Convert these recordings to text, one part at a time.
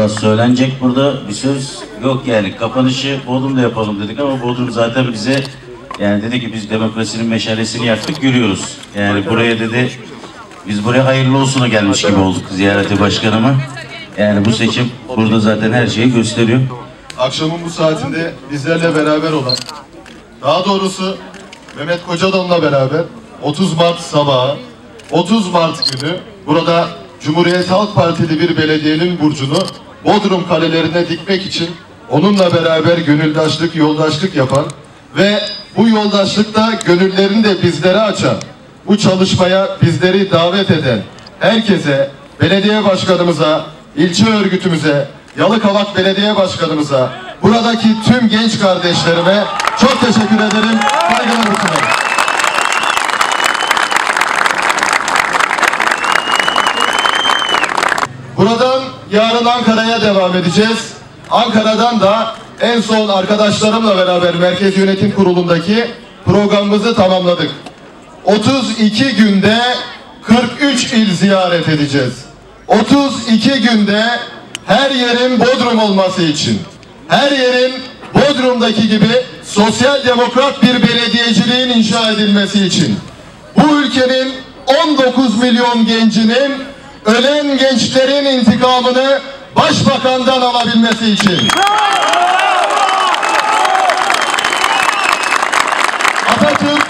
Valla söylenecek burada bir söz yok yani. Kapanışı Bodrum'da yapalım dedik ama Bodrum zaten bize yani dedi ki biz demokrasinin meşalesini yaktık görüyoruz. Yani buraya dedi biz buraya hayırlı olsuna gelmiş gibi olduk ziyareti başkanıma. Yani bu seçim burada zaten her şeyi gösteriyor. akşamın bu saatinde bizlerle beraber olan, daha doğrusu Mehmet Kocadon'la beraber 30 Mart sabahı, 30 Mart günü burada Cumhuriyet Halk Partili bir belediyenin burcunu Bodrum kalelerine dikmek için onunla beraber gönüldaşlık, yoldaşlık yapan ve bu yoldaşlıkta gönüllerini de bizlere açan, bu çalışmaya bizleri davet eden herkese, belediye başkanımıza, ilçe örgütümüze, Yalıkavak Belediye Başkanımıza, buradaki tüm genç kardeşlerime çok teşekkür ederim. Saygılarımı sunarım. Buradan yarın Ankara'ya devam edeceğiz. Ankara'dan da en son arkadaşlarımla beraber Merkez Yönetim Kurulu'ndaki programımızı tamamladık. 32 günde 43 il ziyaret edeceğiz. 32 günde her yerin Bodrum olması için, her yerin Bodrum'daki gibi sosyal demokrat bir belediyeciliğin inşa edilmesi için, bu ülkenin 19 milyon gencinin ölen gençlerin intikamını başbakandan alabilmesi için. Atatürk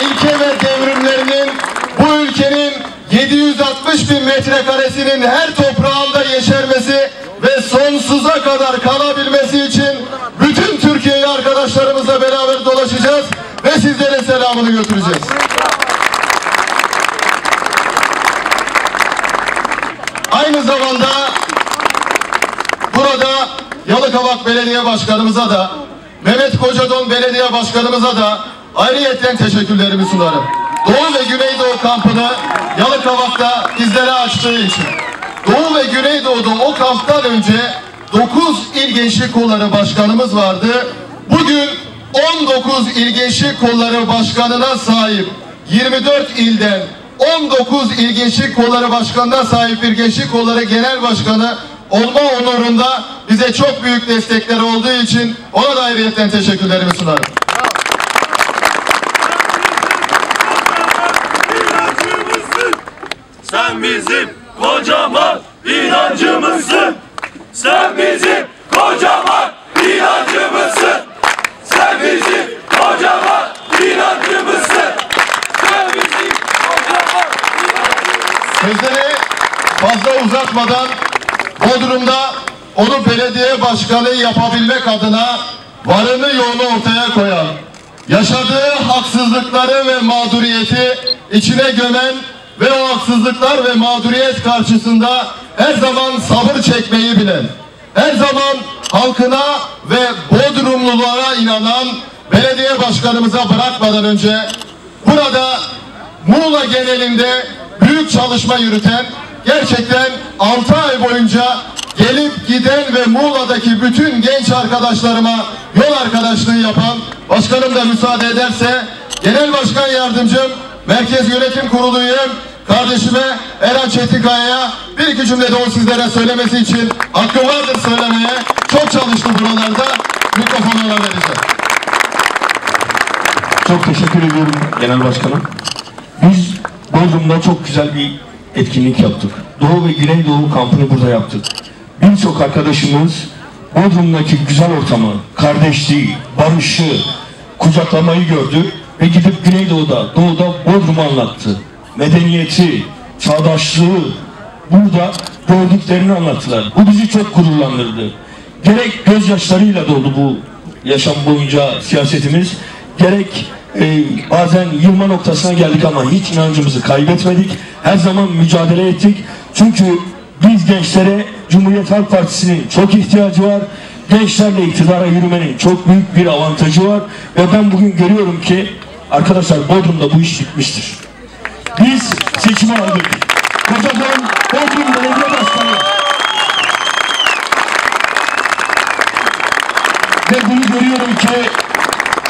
ilke ve devrimlerinin bu ülkenin 760 bin metrekaresinin her toprağında yeşermesi ve sonsuza kadar kalabilmesi için bütün Türkiye'yi arkadaşlarımızla beraber dolaşacağız ve sizlere selamını götüreceğiz. Aynı zamanda burada Belediye Başkanımıza da Mehmet Kocadon Belediye Başkanımıza da ayrıyetten teşekkürlerimi sunarım. Doğu ve Güneydoğu kampını Yalıkavak'ta bizlere açtığı için. Doğu ve Güneydoğu'da o kamptan önce 9 İl Gençlik Kolları Başkanımız vardı. Bugün 19 İl Gençlik Kolları Başkanı'na sahip 24 ilden 19 İl Gençlik Kolları Başkanı'na sahip bir Gençlik Kolları Genel Başkanı olma onurunda bize çok büyük destekleri olduğu için ona da ayrıyetten teşekkürlerimi sunarım. inancımızsın. Sen bizim kocaman inancımızsın. Sen bizim kocaman inancımızsın. Sen bizim kocaman inancımızsın. Sen bizim kocaman Sözleri fazla uzatmadan Bodrum'da onu belediye başkanı yapabilmek adına varını yoğunu ortaya koyan, yaşadığı haksızlıkları ve mağduriyeti içine gömen ve o haksızlıklar ve mağduriyet karşısında her zaman sabır çekmeyi bilen, her zaman halkına ve Bodrumlulara inanan belediye başkanımıza bırakmadan önce burada Muğla genelinde büyük çalışma yürüten, gerçekten 6 ay boyunca gelip giden ve Muğla'daki bütün genç arkadaşlarıma yol arkadaşlığı yapan, başkanım da müsaade ederse, genel başkan yardımcım, Merkez Yönetim Kurulu üyem, kardeşime Eren Çetinkaya'ya bir iki cümle de o sizlere söylemesi için hakkı vardır söylemeye. Çok çalıştı buralarda. Mikrofonu ona vereceğim. Çok teşekkür ediyorum Genel Başkanım. Biz Bodrum'da çok güzel bir etkinlik yaptık. Doğu ve Güneydoğu kampını burada yaptık. Birçok arkadaşımız Bodrum'daki güzel ortamı, kardeşliği, barışı, kucaklamayı gördü ve gidip Güneydoğu'da, Doğu'da Bodrum'u anlattı. Medeniyeti, çağdaşlığı burada gördüklerini anlattılar. Bu bizi çok gururlandırdı. Gerek gözyaşlarıyla doldu bu yaşam boyunca siyasetimiz, gerek e, bazen yılma noktasına geldik ama hiç inancımızı kaybetmedik. Her zaman mücadele ettik. Çünkü biz gençlere Cumhuriyet Halk Partisi'nin çok ihtiyacı var. Gençlerle iktidara yürümenin çok büyük bir avantajı var. Ve ben bugün görüyorum ki arkadaşlar Bodrum'da bu iş bitmiştir. Biz seçimi aldık. Kocaman Bodrum Belediye Başkanı. Ve bunu görüyorum ki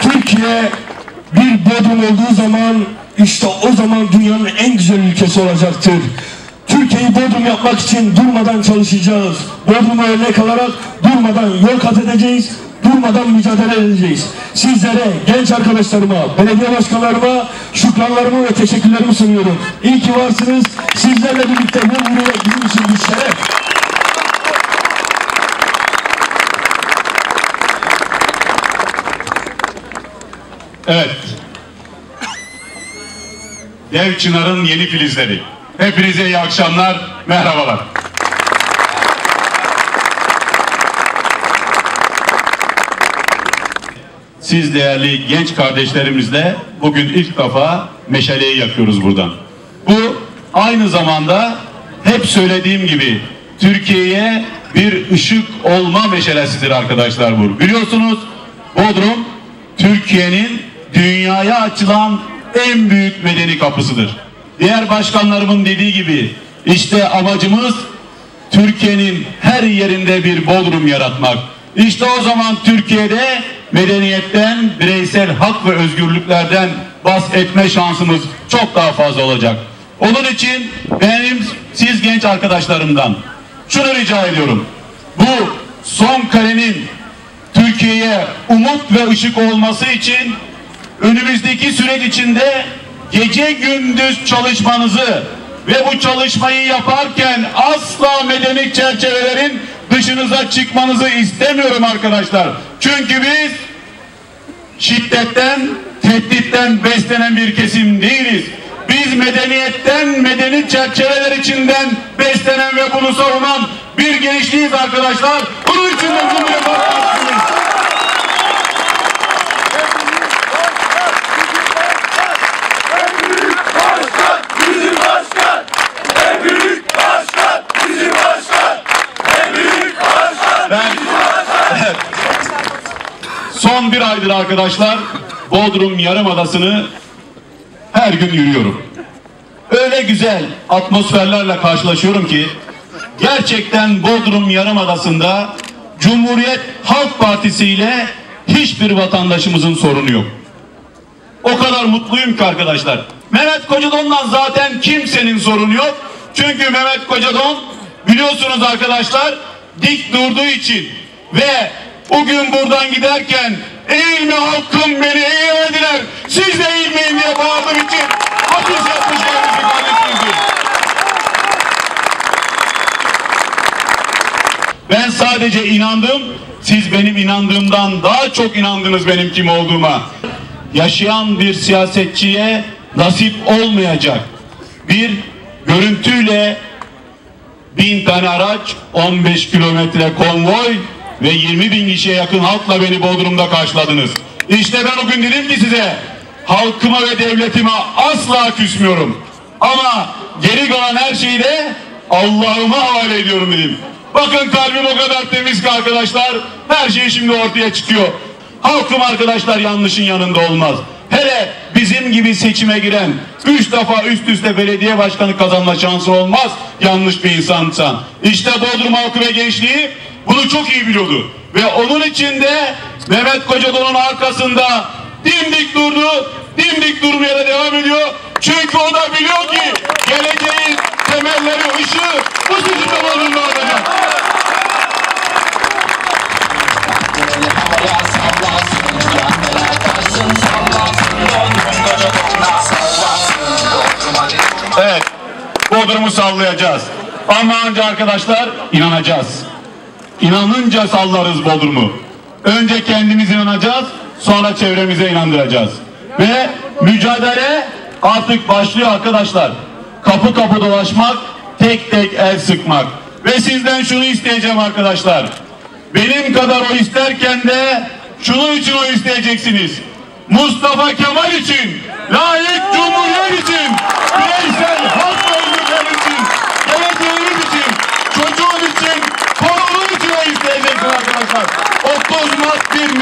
Türkiye bir Bodrum olduğu zaman işte o zaman dünyanın en güzel ülkesi olacaktır. Ülkeyi Bodrum yapmak için durmadan çalışacağız. Bodrum'a örnek alarak durmadan yol kat edeceğiz, durmadan mücadele edeceğiz. Sizlere, genç arkadaşlarıma, belediye başkanlarıma şükranlarımı ve teşekkürlerimi sunuyorum. İyi ki varsınız. Sizlerle birlikte bu buraya bizim için bir şeref. Evet. Dev Çınar'ın yeni filizleri. Hepinize iyi akşamlar, merhabalar. Siz değerli genç kardeşlerimizle bugün ilk defa meşaleyi yakıyoruz buradan. Bu aynı zamanda hep söylediğim gibi Türkiye'ye bir ışık olma meşalesidir arkadaşlar bu. Biliyorsunuz Bodrum Türkiye'nin dünyaya açılan en büyük medeni kapısıdır. Diğer başkanlarımın dediği gibi işte amacımız Türkiye'nin her yerinde bir Bodrum yaratmak. İşte o zaman Türkiye'de medeniyetten, bireysel hak ve özgürlüklerden bahsetme şansımız çok daha fazla olacak. Onun için benim siz genç arkadaşlarımdan şunu rica ediyorum. Bu son karenin Türkiye'ye umut ve ışık olması için önümüzdeki süreç içinde gece gündüz çalışmanızı ve bu çalışmayı yaparken asla medeni çerçevelerin dışınıza çıkmanızı istemiyorum arkadaşlar. Çünkü biz şiddetten, tehditten beslenen bir kesim değiliz. Biz medeniyetten, medeni çerçeveler içinden beslenen ve bunu savunan bir gençliğiz arkadaşlar. Bunun için de bunu yapamazsınız. Başkan bizim başkan. En büyük başkan bizim başkan. En büyük başkan Ben son bir aydır arkadaşlar Bodrum Yarımadası'nı her gün yürüyorum. Öyle güzel atmosferlerle karşılaşıyorum ki gerçekten Bodrum Yarımadası'nda Cumhuriyet Halk Partisi ile hiçbir vatandaşımızın sorunu yok. O kadar mutluyum ki arkadaşlar. Mehmet Kocadon'dan zaten kimsenin sorunu yok. Çünkü Mehmet Kocadon biliyorsunuz arkadaşlar dik durduğu için ve bugün buradan giderken eğilme halkım beni eğilmediler. Siz de eğilmeyin diye bağırdığım için hapis kendisi kardeşimizdir. Ben sadece inandım. Siz benim inandığımdan daha çok inandınız benim kim olduğuma. Yaşayan bir siyasetçiye nasip olmayacak. Bir görüntüyle bin tane araç, 15 kilometre konvoy ve 20 bin kişiye yakın halkla beni Bodrum'da karşıladınız. İşte ben o gün dedim ki size halkıma ve devletime asla küsmüyorum. Ama geri kalan her şeyi de Allah'ıma havale ediyorum dedim. Bakın kalbim o kadar temiz ki arkadaşlar her şey şimdi ortaya çıkıyor. Halkım arkadaşlar yanlışın yanında olmaz. Hele bizim gibi seçime giren, üç defa üst üste belediye başkanı kazanma şansı olmaz yanlış bir insansan. İşte Bodrum halkı ve gençliği bunu çok iyi biliyordu. Ve onun için de Mehmet Kocadon'un arkasında dimdik durdu, dimdik durmaya da devam ediyor. Çünkü o da biliyor ki Bodrum'u sallayacağız. Ama önce arkadaşlar inanacağız. İnanınca sallarız Bodrum'u. Önce kendimiz inanacağız, sonra çevremize inandıracağız. Ve mücadele artık başlıyor arkadaşlar. Kapı kapı dolaşmak, tek tek el sıkmak. Ve sizden şunu isteyeceğim arkadaşlar. Benim kadar o isterken de şunun için o isteyeceksiniz. Mustafa Kemal için, layık cumhuriyet için, bireysel hak ve özgürlükler için, geleceğimiz için, çocuğun için, torunun için o isteyeceksiniz arkadaşlar. 30 Mart bir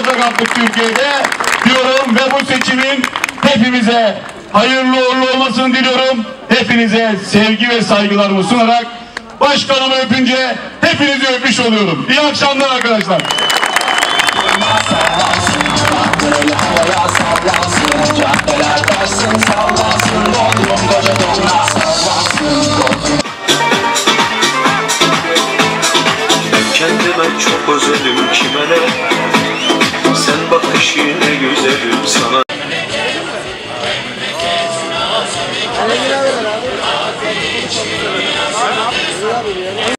milat olacak artık Türkiye'de diyorum ve bu seçimin hepimize hayırlı uğurlu olmasını diliyorum. Hepinize sevgi ve saygılarımı sunarak başkanımı öpünce hepinizi öpmüş oluyorum. İyi akşamlar arkadaşlar.